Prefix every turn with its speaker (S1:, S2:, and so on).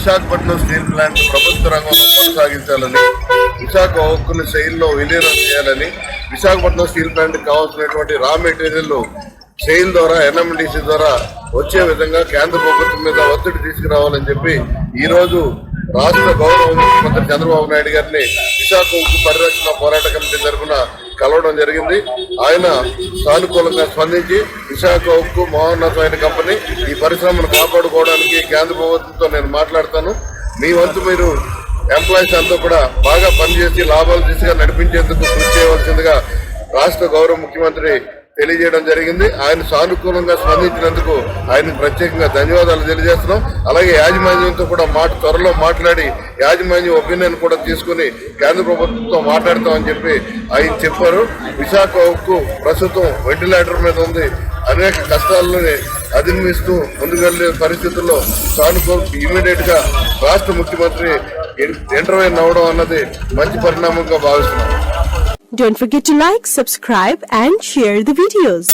S1: Visakhapatnam steel plant ప్రభుత్వ రంగంలో కొనసాగించాలని విశాఖ ఉక్కుని శైలిలో విలీనం చేయాలని విశాఖపట్నం స్టీల్ ప్లాంట్కి కావాల్సినటువంటి రా మెటీరియల్ సెయిల్ ద్వారా ఎన్ఎండిసి ద్వారా వచ్చే విధంగా కేంద్ర ప్రభుత్వం మీద ఒత్తిడి తీసుకురావాలని చెప్పి ఈరోజు రాష్ట్ర గౌరవ ముఖ్యమంత్రి చంద్రబాబు నాయుడు గారిని విశాఖ ఉక్కు పరిరక్షణ పోరాట కమిటీ తరఫున కలవడం జరిగింది. ఆయన సానుకూలంగా స్పందించి విశాఖ ఉక్కు మహోన్నతమైన కంపెనీ. ఈ పరిశ్రమను కాపాడుకోవడానికి కేంద్ర ప్రభుత్వంతో నేను మాట్లాడతాను. మీ వంతు మీరు ఎంప్లాయీస్ అంతా కూడా బాగా పనిచేసి లాభాలు దిశగా నడిపించేందుకు కృషి చేయవలసిందిగా రాష్ట్ర గౌరవ ముఖ్యమంత్రి తెలియజేయడం జరిగింది. ఆయన సానుకూలంగా స్పందించినందుకు ఆయన ప్రత్యేకంగా ధన్యవాదాలు తెలియజేస్తున్నాం. అలాగే యాజమాన్యంతో కూడా మాట త్వరలో మాట్లాడి యాజమాన్యం ఒపీనియన్ కూడా తీసుకుని కేంద్ర ప్రభుత్వంతో మాట్లాడతామని చెప్పి ఆయన చెప్పారు. విశాఖ ఉక్కు ప్రస్తుతం వెంటిలేటర్ మీద ఉంది. అనేక కష్టాలని అధిగమిస్తూ ముందుకెళ్ళే పరిస్థితుల్లో సానుకూల ఇమీడియట్గా రాష్ట్ర ముఖ్యమంత్రి ఇంటర్వ్యూ అవ్వడం అన్నది మంచి పరిణామంగా భావిస్తున్నాం
S2: Don't forget to like, subscribe and share the videos.